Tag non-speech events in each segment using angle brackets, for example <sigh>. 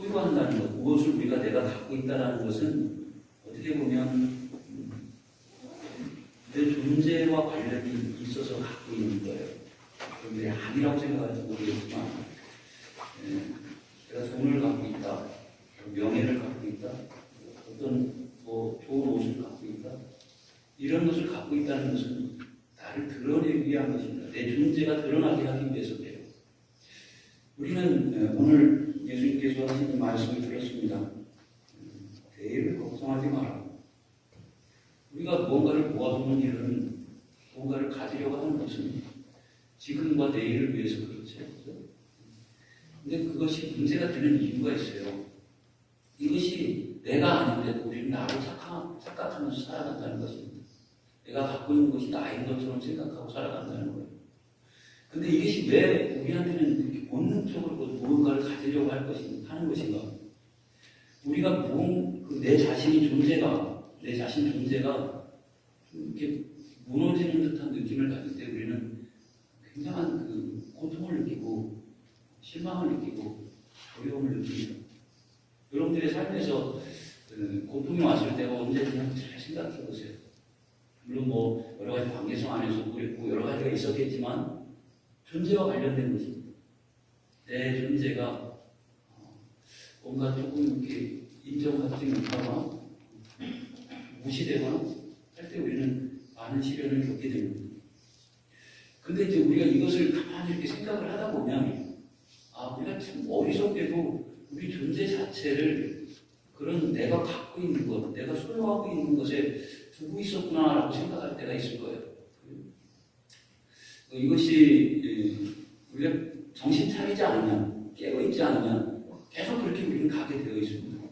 소유한다는 것, 무엇을 우리가 내가 갖고 있다는 것은 어떻게 보면 음, 내 존재와 관련이 있어서 갖고 있는 거예요. 그런데 아니라고 생각할지 모르겠지만 예, 내가 돈을 갖고 있다, 명예를 갖고 있다, 어떤 뭐 좋은 옷을 갖고 있다, 이런 것을 갖고 있다는 것은 나를 드러내기 위한 것입니다. 내 존재가 드러나게 하기 위해서 그래요. 우리는 예, 오늘 예수님께서 하신 말씀을 들었습니다. 음, 대의를 걱정하지 마라. 우리가 무언가를 모아두는 일은 무언가를 가지려고 하는 것은 지금과 내일을 위해서 그렇죠. 근데 그것이 문제가 되는 이유가 있어요. 이것이 내가 아닌데 우리는 나를 착각, 착각하면서 살아간다는 것입니다. 내가 갖고 있는 것이 나인 것처럼 생각하고 살아간다는 거예요. 근데 이것이 왜 우리한테는 이렇게 본능적으로 무언가를 가지려고 할 것인, 하는 것인가? 우리가 무언, 그 내 자신이 존재가, 내 자신 존재가 좀 이렇게 무너지는 듯한 느낌을 가질 때 우리는 굉장한 그 고통을 느끼고, 실망을 느끼고, 두려움을 느낍니다. 여러분들의 삶에서 그 고통이 왔을 때가 언제든지 한번 잘 생각해 보세요. 물론 뭐 여러 가지 관계성 안에서 그랬고 여러 가지가 있었겠지만 존재와 관련된 것입니다. 내 존재가 어, 뭔가 조금 이렇게 인정받지 못하거나 무시되거나 할 때 우리는 많은 시련을 겪게 됩니다. 근데 이제 우리가 이것을 가만히 이렇게 생각을 하다 보면 아 우리가 참 어리석게도 우리 존재 자체를 그런 내가 갖고 있는 것, 내가 소유하고 있는 것에 두고 있었구나라고 생각할 때가 있을 거예요. 어, 이것이 예, 우리가 정신 차리지 않으면, 깨어 있지 않으면 계속 그렇게 우리는 가게 되어 있습니다.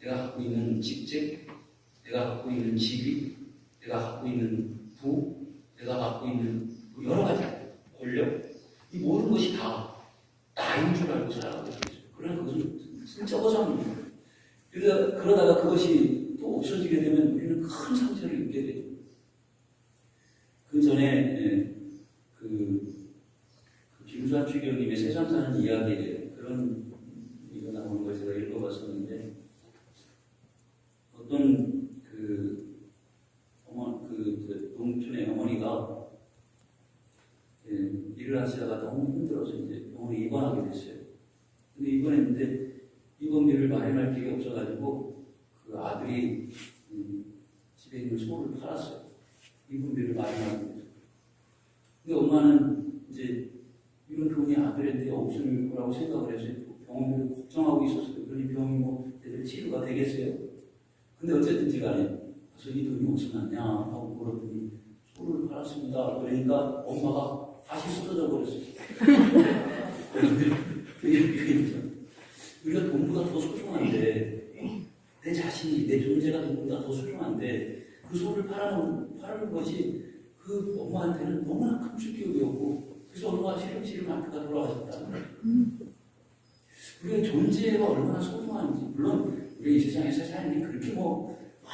내가 갖고 있는 직책, 내가 갖고 있는 직위, 내가 갖고 있는 부, 내가 갖고 있는 뭐 여러 가지 권력, 이 모든 것이 다 나인 줄 알고 살아가고 있어요. 그러나 그것은 허상입니다. 그러다, 그러다가 그것이 또 없어지게 되면 우리는 큰 상처를 입게 되죠. 그 전에 예, 그, 그 추기님의 세상 사는 이야기에 그런 이거 나오는 걸 제가 읽어봤었는데 어떤 그 어머 그, 그 농촌의 어머니가 예, 일을 하시다가 너무 힘들어서 이제 병원에 입원하게 됐어요. 근데 입원했는데 입원비를 마련할 길이 없어가지고 그 아들이 음, 집에 있는 소를 팔았어요. 입원비를 마련하기 위해서. 근데 엄마는 이제 이런 돈이 아들한테 없을 거라고 생각을 해서 병원비를 걱정하고 있었어요. 그러니 병이 뭐 제대로 치료가 되겠어요. 근데 어쨌든지 간에 그래서 이 돈이 어디서 났냐 하고 물었더니 소를 팔았습니다. 그러니까 엄마가 다시 쓰러져 버렸어요. <laughs> 우리가 돈보다 더 소중한데 내 자신이 내 존재가 돈보다 더 소중한데 그 소를 팔아놓은 팔는 것이 그 엄마한테는 너무나 큰 충격이었고 그래서 엄마가 시름시름 안타가 돌아가셨다는 거예요. 우리의 존재가 얼마나 소중한지 물론 우리 이 세상에서 삶이 그렇게 뭐 막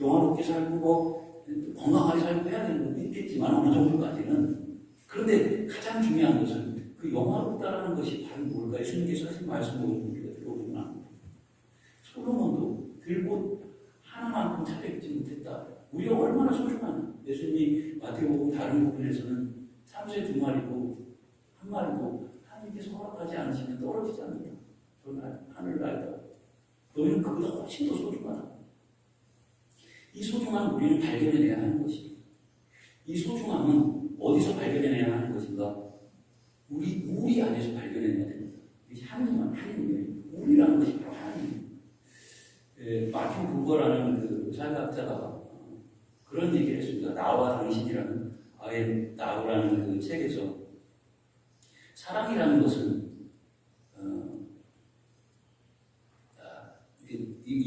영화롭게 살고 뭐 건강하게 살고 해야 되는 것도 있겠지만 어느 정도까지는 그런데 가장 중요한 것은 그 영화롭다라는 것이 바로 뭘까요? 예수님께서 하신 말씀을 우리가 들어보면 합니다. 솔로몬도 들고 하나만큼 차례지 못했다. 우리가 얼마나 소중한 예수님이 마태복음 다른 부분에서는 참새 두 마리고 한 마리고 하나님께서 허락하지 않으시면 않는다. 저는 하늘을 알다. 너희는 그보다 훨씬 더 소중하다. 이 소중함 우리는 발견해내야 하는 것입니다. 이 소중함은 어디서 발견해내야 하는 것인가? 우리 우리 안에서 발견해내야 됩니다. 이것이 하나님만 하나님이에요. 우리라는 것이 바로 하나님. 예, 마틴 부거라는 그 사회학자가 그런 얘기를 했습니다. 나와 당신이라는 아예 나우라는 그 책에서 사랑이라는 것은 어, 아,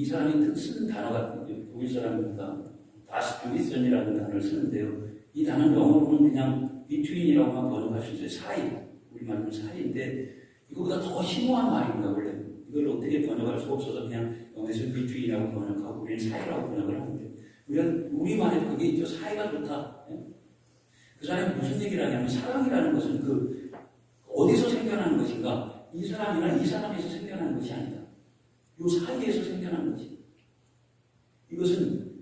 이, 이 사람이 쓴 단어가 독일 사람입니다. 다스투리선이라는 단어를 쓰는데요. 이 단어는 영어로는 그냥 비트윈이라고만 번역할 수 있어요. 사이. 우리말로 사이인데 이거보다 더 심오한 말입니다. 원래 이걸 어떻게 번역할 수 없어서 그냥 영어에서 비트윈이라고 번역하고 우리는 사이라고 번역을 하는데 우리가 우리만의 그게 있죠. 사이가 좋다. 예? 그 사람이 무슨 얘기를 하냐면 사랑이라는 것은 그 어디서 생겨나는 것인가? 이 사람이나 이 사람에서 생겨나는 것이 아니다. 요 사이에서 생겨난 거지. 이것은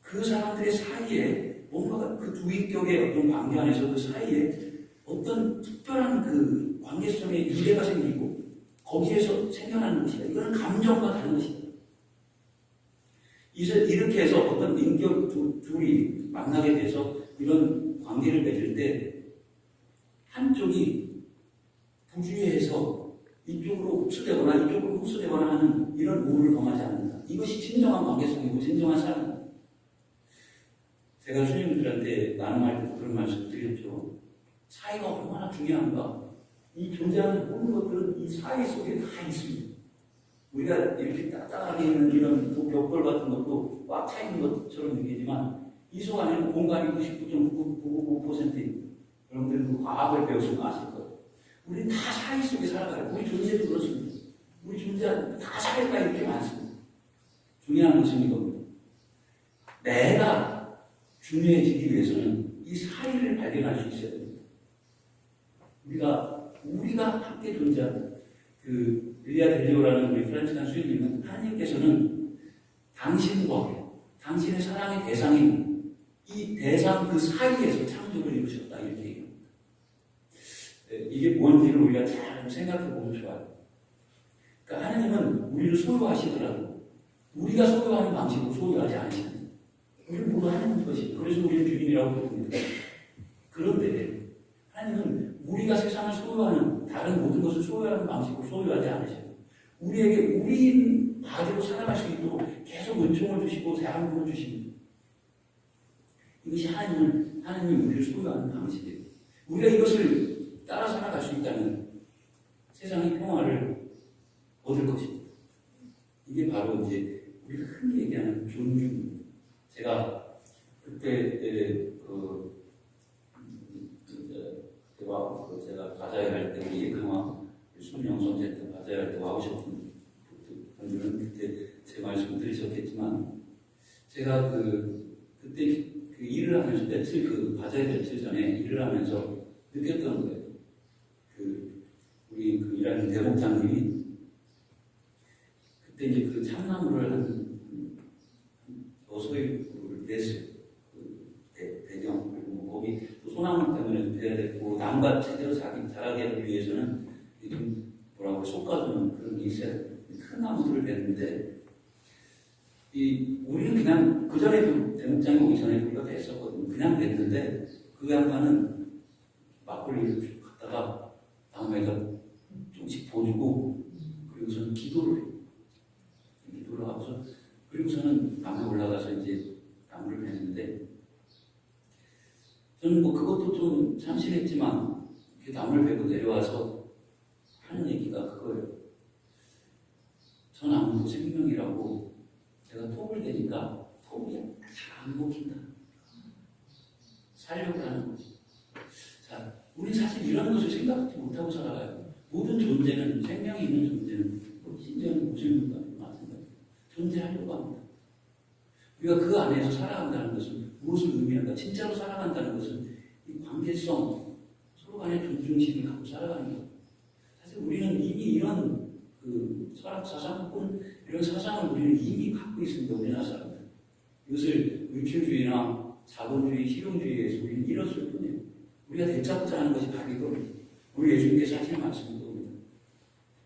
그 사람들의 사이에 뭔가가 그 두 인격의 어떤 관계 안에서 그 사이에 어떤 특별한 그 관계성의 유대가 생기고 거기에서 생겨나는 것이다. 이거는 감정과 다른 것이다. 이렇게 해서 어떤 인격 두, 둘이 만나게 돼서 이런 관계를 맺을 때 한쪽이 부주의해서 이쪽으로 흡수되거나 이쪽으로 흡수되거나 하는 이런 우를 범하지 않는다. 이것이 진정한 관계성이고 진정한 사랑입니다. 제가 수님들한테 나눔할 때 그런 말씀 드렸죠. 사이가 얼마나 중요한가. 이 존재하는 모든 것들은 이 사이 속에 다 있습니다. 우리가 이렇게 딱딱하게 있는 이런 벽돌 같은 것도 꽉 차 있는 것처럼 느끼지만 이 속 안에는 공간이 99.99%입니다. 여러분들 그 과학을 배우시면 아실 거예요. 우리는 다 사이 속에 살아가요. 우리 존재도 그렇습니다. 우리 존재 다 사이가 이렇게 많습니다. 중요한 것은 이겁니다. 내가 중요해지기 위해서는 이 사이를 발견할 수 있어야 됩니다. 우리가 우리가 함께 존재하는 그 일리아 델리오라는 우리 프란치스칸 수녀님은 하나님께서는 당신과 당신의 사랑의 대상인 이 대상 그 사이에서 창조를 이루셨다 이렇게 얘기합니다. 네, 이게 뭔지를 우리가 잘 생각해 보면 좋아요. 그러니까 하나님은 우리를 소유하시더라도 우리가 소유하는 방식으로 소유하지 않으시는 우리는 모두 하나님 것이 그래서 우리는 주인이라고 부릅니다. 그런데 하나님은 우리가 세상을 소유하는 다른 모든 것을 소유하는 방식으로 소유하지 않으셔요. 우리에게 우리 바대로 살아갈 수 있도록 계속 은총을 주시고 대안을 주십니다. 이것이 하나님을 하나님이 우리를 소유하는 방식이에요. 우리가 이것을 따라 살아갈 수 있다면 세상의 평화를 얻을 것입니다. 이게 바로 이제 우리가 흔히 얘기하는 존중입니다. 제가 그때 그 그때와 그 제가 바자회 할때 우리 강화 순영 선생님 바자회 할때 와오셨던 분들은 그때 제 말씀 들으셨겠지만 제가 그 그때 그 일을 하면서 며칠 그 바자회 며칠 전에 일을 하면서 느꼈던 거예요. 그 우리 그 일하는 대목장님이 그때 이제 그 참나무를 한. 그 배, 배경 그리고 뭐 거기 또 소나무 때문에 돼야 되고 나무가 제대로 자기 자라게 하기 위해서는 좀 뭐라고 솎아주는 그런 게 있어야. 큰 나무들을 냈는데 이 우리는 그냥 그 전에 대목장이 오기 전에 우리가 뵀었거든요. 그냥 냈는데 그 양반은 막걸리를 갖다가 나무에다 조금씩 보주고 그리고서는 기도를 해요. 기도를 하고서 그리고서는 나무에 올라가서 이제 나무를 베는데 저는 뭐 그것도 좀 참신했지만 나무를 베고 내려와서 하는 얘기가 그거예요. 저 나무도 생명이라고 제가 톱을 대니까 톱이 잘안 먹힌다. 살려고 하는 거지. 자, 우리 사실 이런 것을 생각하지 못하고 살아가요. 모든 존재는 생명이 있는 존재는 뭐 진정한 무생물과 마찬가지. 존재하려고 합니다. 우리가 그 안에서 살아간다는 것은 무엇을 의미할까? 진짜로 살아간다는 것은 이 관계성, 서로 간의 존중심을 갖고 살아가는 것. 사실 우리는 이미 이런 그 철학 사상 혹은 이런 사상을 우리는 이미 갖고 있습니다. 우리나라 사람들. 이것을 물질주의나 자본주의, 실용주의에서 우리는 잃었을 뿐이에요. 우리가 되찾고자 하는 것이 이겁니다. 우리 예수님께서 하시는 말씀은 겁니다.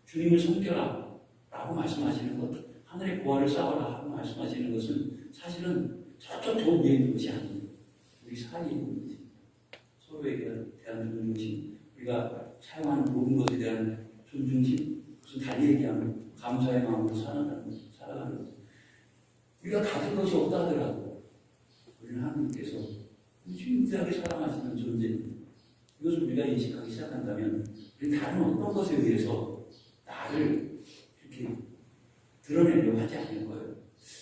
주님을 섬겨라 라고 말씀하시는 것, 하늘의 보화를 쌓아라 하고 말씀하시는 것은 사실은 저쪽 저 위에 있는 것이 아닙니다. 우리 사이에 있는 것입니다. 서로에게 대한 존중심, 우리가 사용하는 모든 것에 대한 존중심, 무슨 달리 얘기하면 감사의 마음으로 살아가는 것, 살아가는 것. 우리가 가진 것이 없다 하더라도 우리는 하나님께서 진지하게 사랑하시는 존재입니다. 이것을 우리가 인식하기 시작한다면 우리 다른 어떤 것에 의해서 나를 이렇게 드러내려고 하지 않을 거예요.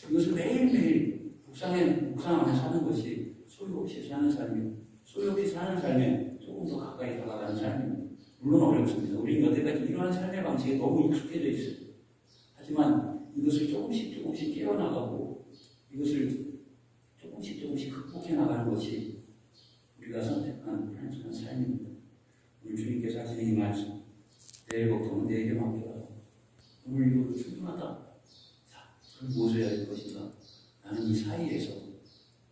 이것을 매일매일 묵상에, 묵상 안에 사는 것이 소유 없이 사는 삶이고 소유 없이 사는 삶에 조금 더 가까이 다가가는 삶입니다. 물론 어렵습니다. 우리는 여태까지 이러한 삶의 방식에 너무 익숙해져 있어요. 하지만 이것을 조금씩 조금씩 깨어나가고 이것을 조금씩 조금씩 극복해 나가는 것이 우리가 선택한 단순한 삶입니다. 우리 주님께서 하시는 이 말씀 내일 걱정은 내게 맡겨라. 오늘 이거 충분하다. 그럼 무엇을 해야 할 것인가? 나는 이 사이에서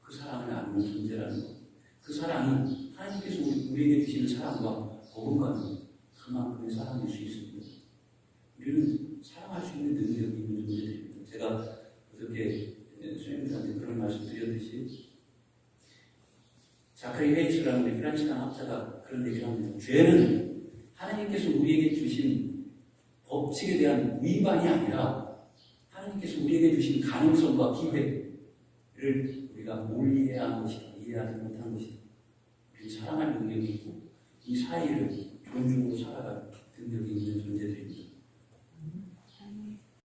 그 사랑을 나누는 존재라는 것. 그 사랑은 하나님께서 우리- 우리에게 주시는 사랑과 버금가는 그만큼의 사랑일 수 있습니다. 우리는 사랑할 수 있는 능력이 있는 존재들입니다. 제가 어저께 수행자한테 그런 말씀 드렸듯이 자크리 헤이스라는 우리 프란치스탄 학자가 그런 얘기를 합니다. 죄는 하나님께서 우리에게 주신 법칙에 대한 위반이 아니라 하나님께서 우리에게 주신 가능성과 기회를 우리가 못 이해한 것이다. 이해하지 못한 것이다. 우리 사랑할 능력이 있고 이 사이를 존중으로 살아갈 능력이 있는 존재들입니다.